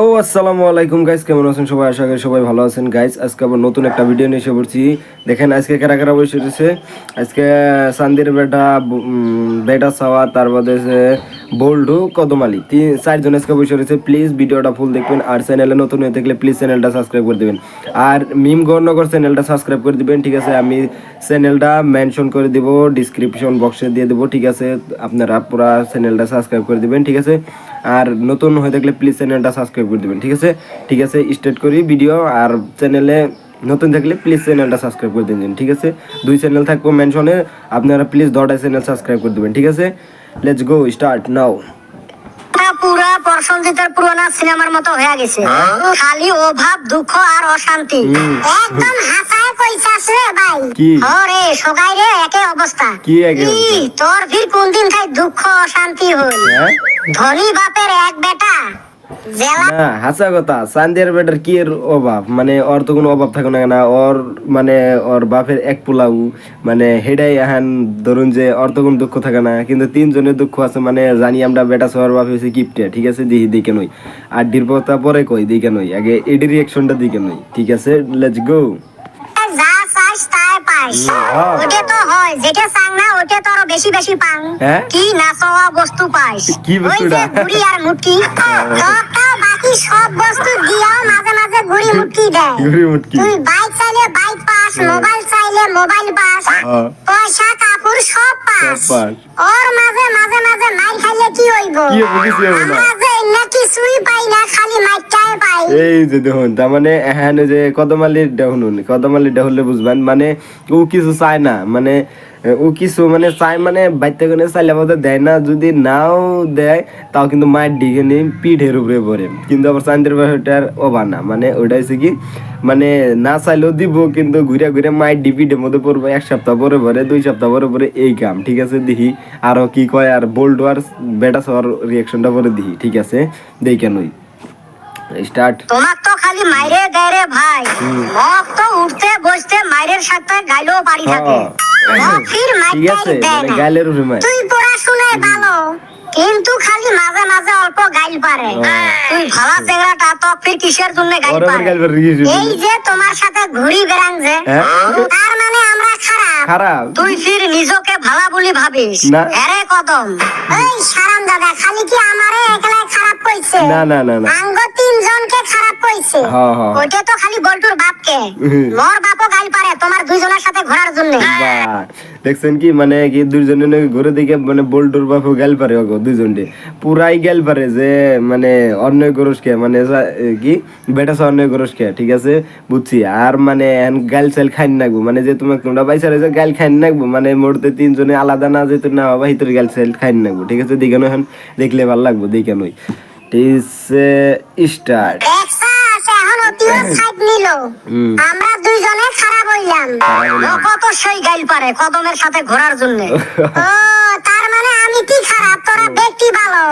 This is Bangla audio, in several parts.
ও আসসালামু আলাইকুম গাইস কেমন আছেন সবাই? আশা করি সবাই ভালো আছেন। গাইস আজকে আবার নতুন একটা ভিডিও নিয়ে এসে পড়ছি। দেখেন, আজকে কারা কারা বসে রয়েছে? আজকে সান্দির বেটা বেটা সাওয়া, তার বাদে বোল্ডু কদমালি তিন চারজন আজকে বসে রয়েছে। প্লিজ ভিডিওটা ফুল দেখবেন। আর চ্যানেলে নতুন হয়ে থাকলে প্লিজ চ্যানেলটা সাবস্ক্রাইব করে দিবেন। আর মিম গণনগর চ্যানেলটা সাবস্ক্রাইব করে দিবেন, ঠিক আছে? আমি চ্যানেলটা মেনশন করে দিব ডিসক্রিপশন বক্সে দিয়ে দেবো, ঠিক আছে? আপনারা পুরো চ্যানেলটা সাবস্ক্রাইব করে দিবেন, ঠিক আছে? আর নতুন হয়ে থাকলে প্লিজ চ্যানেলটা সাবস্ক্রাইব করে দিবেন ঠিক আছে? ঠিক আছে স্টার্ট করি ভিডিও আর চ্যানেলে নতুন থাকলে প্লিজ চ্যানেলটা সাবস্ক্রাইব করে দিন ঠিক আছে? দুই চ্যানেল থাকব মেনশনে আপনারা প্লিজ দশটা চ্যানেল সাবস্ক্রাইব করে দেবেন ঠিক আছে? লেটস গো স্টার্ট নাও পুরা প্রসঞ্জিতের পুরোনো সিনেমার মতো হয়ে গেছে। খালি অভাব দুঃখ আর অশান্তি। একদম হাসায় ভাই। ওরে সগাই রে একে অবস্থা। কি একে তোর ফির কোন দিন খাই দুঃখ অশান্তি হই হ্যাঁ? ধনী বাপের এক বেটা। না হাসা কথা। সান্দিয়ার বেটার কি এর অভাব? মানে ওর তো কোনো অভাব থাকে না ওর মানে ওর বাপের এক পোলাও। মানে হেডাই এখন ধরুন যে ওর তো কোনো দুঃখ থাকে না। কিন্তু তিনজনের দুঃখ আছে। মানে জানি আমরা বেটা সবার বাপ হয়েছে কিপটে ঠিক আছে? দিহি দিকে নই। আর ডিরপতা পরে কই? দিকে নই। আগে এডি রিয়াকশনটা দিকে নই। ঠিক আছে? লেটস গো হ্যাঁ। ওটা তো হয় যেটা চাং না ওটা তো আরও বেশি বেশি পাং হ্যাঁ? কি না চাওয়া বস্তু পাইস কি বস্তুটা? ঘুড়ি আর মুটকি তোরটা বাকি সব বস্তু দিয়াও মাঝে মাঝে ঘুড়ি মুটকি দেয় ঘুরি মুটকি তুই বাইক চাইলে বাইক পাস মোবাইল চাইলে মোবাইল পাস। পয়সা কাপড় সব পাস। ওর মাঝে মাঝে মাঝে মাই খাইলে কি হইব কি হইব। আমরা কিছুই পাই না, খালি পাই। এই যে দেখুন, তার মানে এখানে যে কদমালির ডাহুন কদমালির ডাহুলে বুঝবেন মানে ও কিছু চায় না মানে ও কিছু মানে চায় মানে বাইতে করে চাইলে আমাদের দেয় না যদি নাও দেয় তাও কিন্তু মায়ের ডিগে নিয়ে পিঠের উপরে পড়ে। কিন্তু আবার চান্দের বাসাটার অবা না মানে ওইটা হচ্ছে কি মানে না চাইলেও দিব কিন্তু ঘুরে ঘুরে মায়ের ডি পিঠের মধ্যে পড়ব এক সপ্তাহ পরে পরে দুই সপ্তাহ পরে পরে এই কাম ঠিক আছে দেখি আরও কি কয় আর বোল্ড আর বেটা সবার রিয়াকশনটা পরে দেখি ঠিক আছে দেখি কেনই স্টার্ট তোমার তো খালি মাইরে দেয় রে ভাই মক তো উঠতে বসতে মাইরের সাথে গাইলেও পারি থাকে। হ্যাঁ। ঠিক আছে মানে না। গালের উপরে মার তুই পড়াশোনায় ভালো কিন্তু খালি মাঝে মাঝে অল্প গাইল পারে। তুই ভালা চেংড়াটা তো ফির কিসের জন্য গাইল পারে? গাল পারে রিগিস এই যে তোমার সাথে ঘুরি বেড়াং যে হ্যাঁ? তার মানে আমরা খারাপ। খারাপ। তুই ফির নিজকে ভালা বলি ভাবিস। না। আরে কদম। এই সারাম দাদা খালি কি আমারে একলাই খারাপ কইছে? না না না না। আঙ্গ তিনজনকে খারাপ কইছে। হ্যাঁ, হ্যাঁ। ওইটা তো খালি বল্টুর বাপকে। মোর গাইল পারে তোমার দুইজনের সাথে ঘোরার জন্য। দেখছেন কি মানে কি দুইজনে ঘুরে দিকে মানে বোল্ডুর বাপু গেল পারে ওগো দুইজনটে। পুরাই গেল পারে যে মানে অন্যায় গরসকে মানে কি বেটা অন্যায় গরসকে ঠিক আছে? বুঝছি। আর মানে এন গাল চাল খাইন নাগবো মানে যে তোমাকে তোমরা বাইসা রয়েছে গাল খাইন নাগবো মানে মোড়তে তিনজনে আলাদা না যেত না বাবা হিতর গাল চাল খাইন নাগবো ঠিক আছে? দেখে এখন দেখলে ভালো লাগবো দেখে নই। স্টার্ট। দেখছা সে অতিও সাইড নিল। আমরা দুইজনে খারাপ হইলাম ও কত সেই গাইল পারে কদমের সাথে ঘোরার জন্য। ও তার মানে আমি কি খারাপ? তোরা ব্যক্তি ভালো।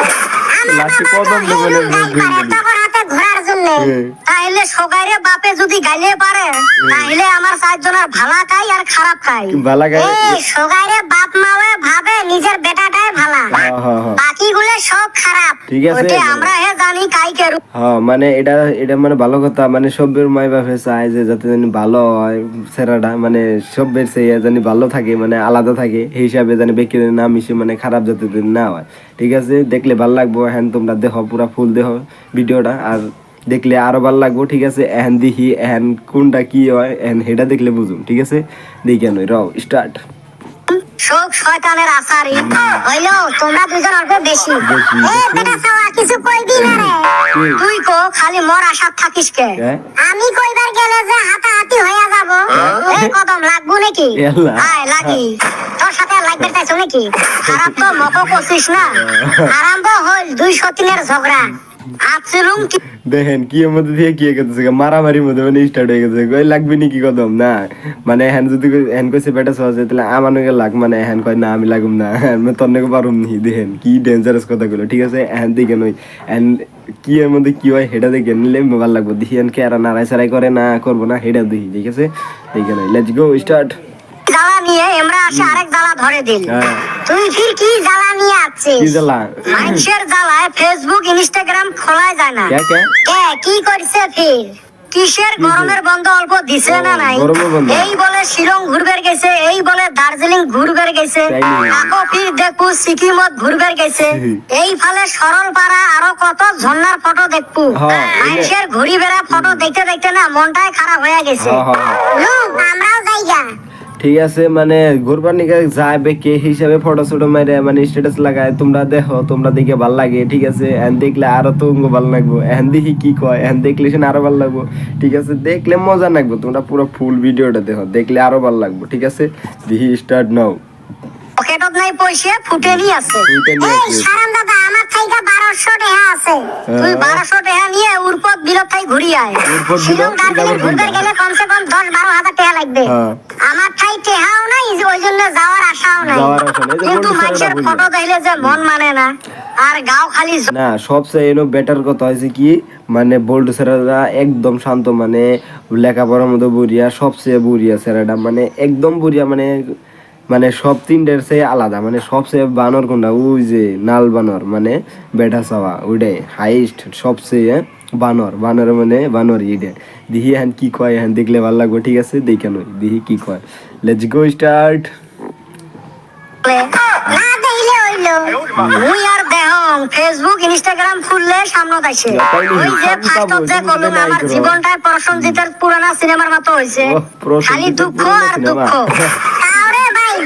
আমার বাবা তো হেলুম গাইল পারে ঘুরবে। হাতে ঘোরার হুম। তাইলে সগাইরে বাপে যদি গাইলে পারে তাইলে আমার চারজনের ভালা খাই আর খারাপ খাই। ভালা খাই। এই বাপ মাওয়ে ভাবে নিজের বেটাটাই ভালা। হ্যাঁ, হ্যাঁ, হ্যাঁ। বাকিগুলো সব খারাপ। ঠিক আছে। ওটা আমরা হে জানি কাইকে রূপ হ্যাঁ মানে এটা এটা মানে ভালো কথা। মানে সবের মাই বাপে চায় যে যাতে জানি ভালো হয় ছেড়াটা মানে সবের সেই জানি ভালো থাকে মানে আলাদা থাকে সেই হিসাবে জানি ব্যক্তির না মিশে মানে খারাপ যাতে না হয়। ঠিক আছে? দেখলে ভালো লাগবো। হ্যান তোমরা দেখো পুরা ফুল দেখো ভিডিওটা। আর দেখলে আরও ভালো লাগবো ঠিক আছে? এহেন দেখি এহেন কোনটা কি হয় এহেন সেটা দেখলে বুঝুম ঠিক আছে? দেখে নই রও স্টার্ট শোক শয়তানের আসারি। হইল তোমরা দুজন অল্প বেশি। বেশি, এ বেটা সাওয়া কিছু কইবি না রে। তুই কো খালি মোর থাকিস কে? হ্যাঁ? আমি কইবার গেলে যে হাতাহাতি হইয়া যাব কদম লাগবো নাকি? এলা। আয় লাগি। তোর সাথে লাগবে নাকি? খারাপ তো মকো করছিস না? আরম্ভ হইল দুইশো তিনের ঝগড়া। দেখেন কি এর মধ্যে দিয়ে কি গেছে মারামারির মধ্যে মানে স্টার্ট হয়ে গেছে। কই লাগবে নাকি কদম? না। মানে হ্যান যদি হ্যান কইছে বেটা সহজ তাহলে আমার নাকি লাগ মানে হ্যান কয় না আমি লাগুম না। আমি তোর নাকি পারুম নি। দেখেন কি ডেঞ্জারাস কথা গুলো ঠিক আছে? হ্যান দিকে নই হ্যান কি এর মধ্যে কি হয় সেটা দেখে নিলে ভালো লাগবে। দেখি হ্যান কে আর নাড়াই সারাই করে না করব না সেটা দেখি। ঠিক আছে? দেখে নই লেটস গো স্টার্ট জ্বালা নিয়ে আমরা আসে আরেক জ্বালা ধরে হ্যাঁ। তুই ফির কি জ্বালা নিয়ে আছিস কি জ্বালা? মানুষের জ্বালায় ফেসবুক ইনস্টাগ্রাম খোলা যায় না। কে কে? কে কি করছে ফির কিসের গরমের বন্ধ অল্প দিছে না নাই? এই বলে শিলং ঘুরবার গেছে এই বলে দার্জিলিং ঘুরবার গেছে? আকৌ ফির দেখু সিকিমত ঘুরবার গেছে। এই ফালে সরল পাড়া আরও কত ঝর্ণার ফটো দেখব। মানুষের ঘুরি বেড়া ফটো দেখতে দেখতে না মনটাই খারাপ হয়ে গেছে। লোক আমরাও যাইগা। ঠিক আছে মানে ঘুরবার নিকা যাবে কে হিসাবে ফটো ছোটো মেরে মানে স্ট্যাটাস লাগায়, তোমরা দেখো, তোমরা দেখে ভালো লাগে, ঠিক আছে? এন দেখলে আরও তো ভালো লাগবো। এন দেখি কি কয় এন দেখলে সে আরও ভালো লাগবো, ঠিক আছে? দেখলে মজা লাগবো, তোমরা পুরো ফুল ভিডিওটা দেখো, দেখলে আরও ভালো লাগবো, ঠিক আছে? দিহি স্টার্ট নাও পকেটত নাই পয়সা ফুটেনি আছে। এই সারাম দাদা আমার থাইকা 1200 টাকা আছে। তুই হ্যাঁ। 1200 টাকা নিয়ে উরপত বিলত থাই ঘুরি আয়। উরপদ বিলত ঘুরতে গেলে কমসে কম 10 12 হাজার টাকা লাগবে। হ্যাঁ। আমার ঠাই টেহাও নাই যে ওই জন্য যাওয়ার আশাও নাই। কিন্তু মানুষের ফটো দেখলে যে মন মানে না। আর গাও খালি না সবচেয়ে এনো বেটার কথা হয়েছে কি মানে বোল্ড স্যারেরা একদম শান্ত মানে লেখাপড়ার মতো বুড়িয়া সবচেয়ে বুড়িয়া স্যারেরা মানে একদম বুড়িয়া মানে মানে সব তিনটের চেয়ে আলাদা মানে সবচেয়ে বানর কোনটা? ওই যে নাল বানর মানে বেটা চাওয়া ওইটাই হাইস্ট সবচেয়ে বানর। বানর মানে বানর ইডে দিহি হ্যান কি কয় হ্যান দেখলে ভালো লাগবে ঠিক আছে? দেখে নই দিহি কি কয়। লেটস গো স্টার্ট না দেইলে হইল। মুই আর দেহং ফেসবুক ইনস্টাগ্রাম খুললে সামনে আসে ওই যে ফার্স্ট পাবো, যে কলম আমার। জীবনটায় প্রসঞ্জিতের পুরানা সিনেমার মতো হইছে। খালি দুঃখ আর দুঃখ।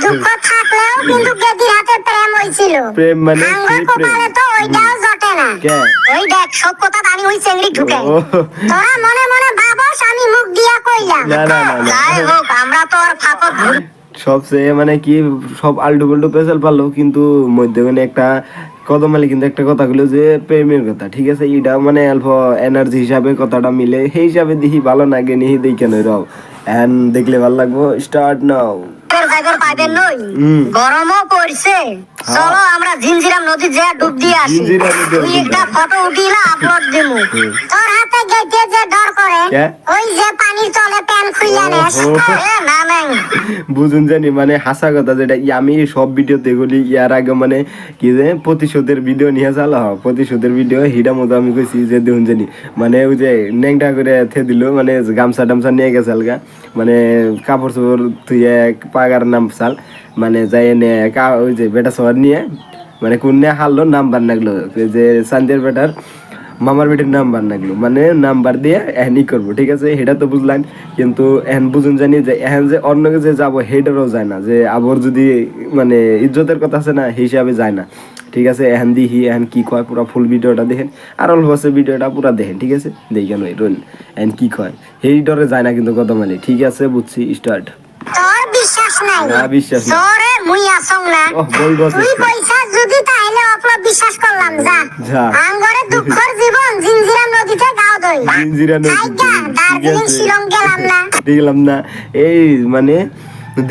দুঃখ থাকলেও কিন্তু গেদির হাতে প্রেম হইছিল। প্রেম মানে সেই প্রেম? তো ওইটাও জটে না। ওই দেখ সব কথা দানি ওই চেংড়ি ঢুকে তোরা মনে মনে আমি মুখ দিয়া কইলাম। না, না, না, না। যাই হোক আমরা তো আর সবচেয়ে মানে কি সব আল্টু পাল্টু পেশাল পারল কিন্তু মধ্যখানে একটা কদমালি কিন্তু একটা কথা গুলো যে প্রেমের কথা ঠিক আছে? এটা মানে অল্প এনার্জি হিসাবে কথাটা মিলে। সেই হিসাবে দেখি ভালো লাগে নিহি দেখে নই রাও দেখলে ভালো লাগবো স্টার্ট নাও পাইবেন নই। গরমও পড়ছে। চলো আমরা নদী যে ডুব দিয়ে আসি। তুই একটা। ফটো উঠিলা আপলোড দিমু। তোর হাতে গেটে যে ডর করে ওই যে পানির তলে প্যান খুইলা নেস ওহো। এ না বুঝুন জানি মানে হাসা কথা যেটা আমি সব ভিডিওতে এগুলি ইয়ার আগে মানে কি যে প্রতিশোধের ভিডিও নিয়ে চালা। হয় প্রতিশোধের ভিডিও হিডা মতো আমি কইছি যে দেখুন জানি মানে ওই যে ন্যাংটা করে থে দিল মানে গামছা টামছা নিয়ে গেছে আলগা। মানে কাপড় চোপড় ধুয়ে পাগার নাম চাল মানে যাই কা- ওই যে বেটা সবার নিয়ে মানে কোন নিয়ে হারলো নাম্বার নাগলো, যে চান্দের বেটার মামার বেটির নাম্বার নাগলো মানে নাম্বার দিয়ে এহনি করব, ঠিক আছে? সেটা তো বুঝলাম, কিন্তু এখন বুঝুন জানি যে এখন যে অন্য যে যাব হেডারও যায় না, যে আবর যদি মানে ইজ্জতের কথা আছে না হিসাবে যায় না। ঠিক আছে এখন দিহি এখন কি কয় পুরো ফুল ভিডিওটা দেখেন। আর অল্প আছে ভিডিওটা পুরো দেখেন ঠিক আছে? দেখেন ওই রোন এখন কি কয়। সেই ডরে যায় না কিন্তু কত মালি ঠিক আছে বুঝছি স্টার্ট তোর বিশ্বাস নাই? না, বিশ্বাস নাই। তোরে মুই আসং না। তুই পয়সা যদি তাইলে অপর বিশ্বাস করলাম যা। যা। আঙ্গরে দুঃখর জীবন নদীতে গাও দই। জিঞ্জিরা দার্জিলিং শিলং গেলাম না। দেখলাম না। এই মানে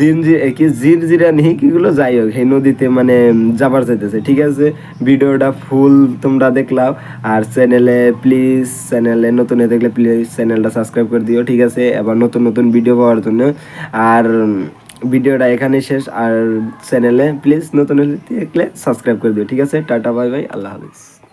দিন কি জির জিরা নেই কিগুলো যাই হোক, এই নদীতে মানে যাবার চাইতেছে ঠিক আছে, ভিডিওটা ফুল তোমরা দেখলাও। আর চ্যানেলে প্লিজ চ্যানেলে নতুন হয়ে দেখলে প্লিজ চ্যানেলটা সাবস্ক্রাইব করে দিও, ঠিক আছে? এবার নতুন নতুন ভিডিও পাওয়ার জন্য। আর ভিডিওটা এখানে শেষ। আর চ্যানেলে প্লিজ নতুন দেখলে সাবস্ক্রাইব করে দিও, ঠিক আছে? টাটা বাই বাই আল্লাহ হাফিজ।